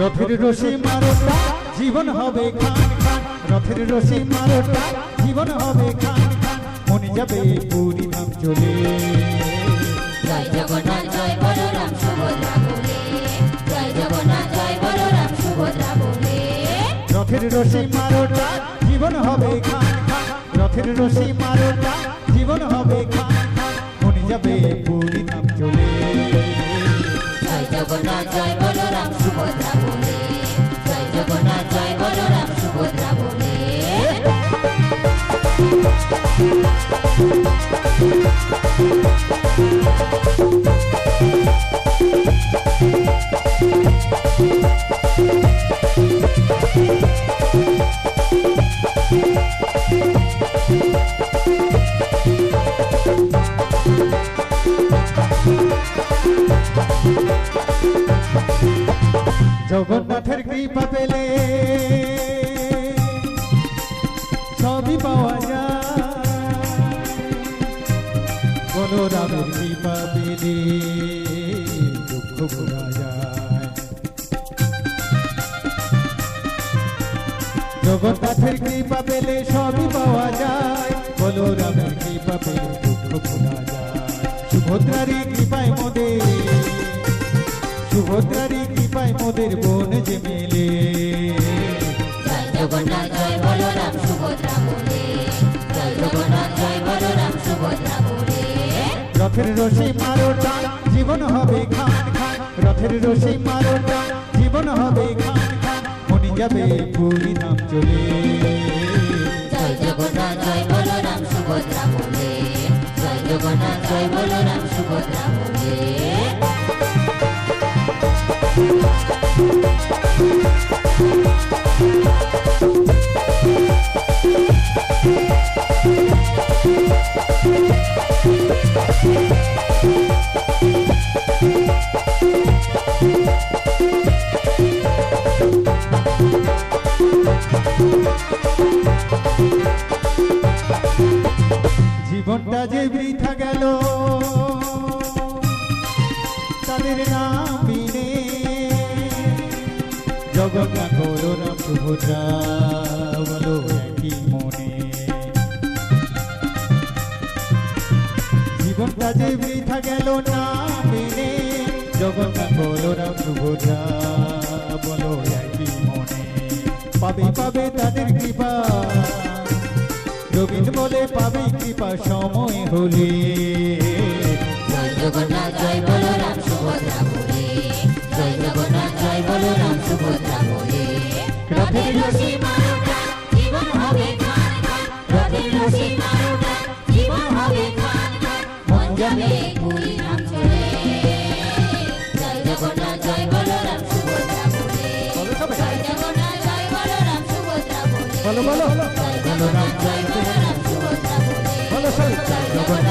রথের রশি মারোটা জীবন হবে খান খান। রথের রশি মারোটা জীবন হবে খান খান। মনে যাবে পুরী ধাম চলে। জয় জগন্নাথ জয় বলরাম সুভদ্রা বলে। জয় জগন্নাথ জয় বলরাম সুভদ্রা বলে। রথের রশি মারোটা জীবন হবে খান খান। রথের রশি মারোটা জীবন হবে খান জগন্নাথের কৃপা পেলে সবই পাওয়া যায়। বলরামের কৃপা পেলে দুঃখ ভোলা যায়। জগন্নাথের কৃপা পেলে সবই পাওয়া যায় বলরামের কৃপা পেলে দুঃখ ভোলা যায়। সুভদ্রারই কৃপায় মোদের, সুভদ্রারই কৃপায় মোদের বোন যে মেলে। জয় জগন্নাথ, জয় বলরাম, সুভদ্রা রথের রশি মারোটা জীবন হবে খান খান রথের রশি মারোটা জীবন হবে খান খান মনি যাবে পুরী নাম চলে। জয় জগন্নাথ, জয় বলরাম, সুভদ্রা বলে। জয় জগন্নাথ, জয় বলরাম, সুভদ্রা বলে। জীবনটা যে বৃথা গেল, তাদের নাম বলরাম সুভদ্রা বলো একই মনে। জীবনটা যে বৃথা গেল না মেনে জগন্নাথ বলরাম সুভদ্রা বলো একই মনে। পাবে পাবে তাদের কৃপা। রবীন্দ্র বলে পাবে কৃপা সময় হলে। জয় জগন্নাথ জয় বলরাম সুভদ্রা বলে। জয় জগন্নাথ জয় বলরাম সুভদ্রা বলে। রথের রশি মারোটা জীবন হবে খান খান রথের রশি মারোটা জীবন হবে খান খান মন যাবে পুরী ধাম চলে। জয় জগন্নাথ জয় বলরাম সুভদ্রা বলে। জয় জগন্নাথ জয় বলরাম সুভদ্রা বলে। বলো বলো। জয় জগন্নাথ জয় বলরাম সুভদ্রা বলে বলো সবাই। জয় জয় বলরাম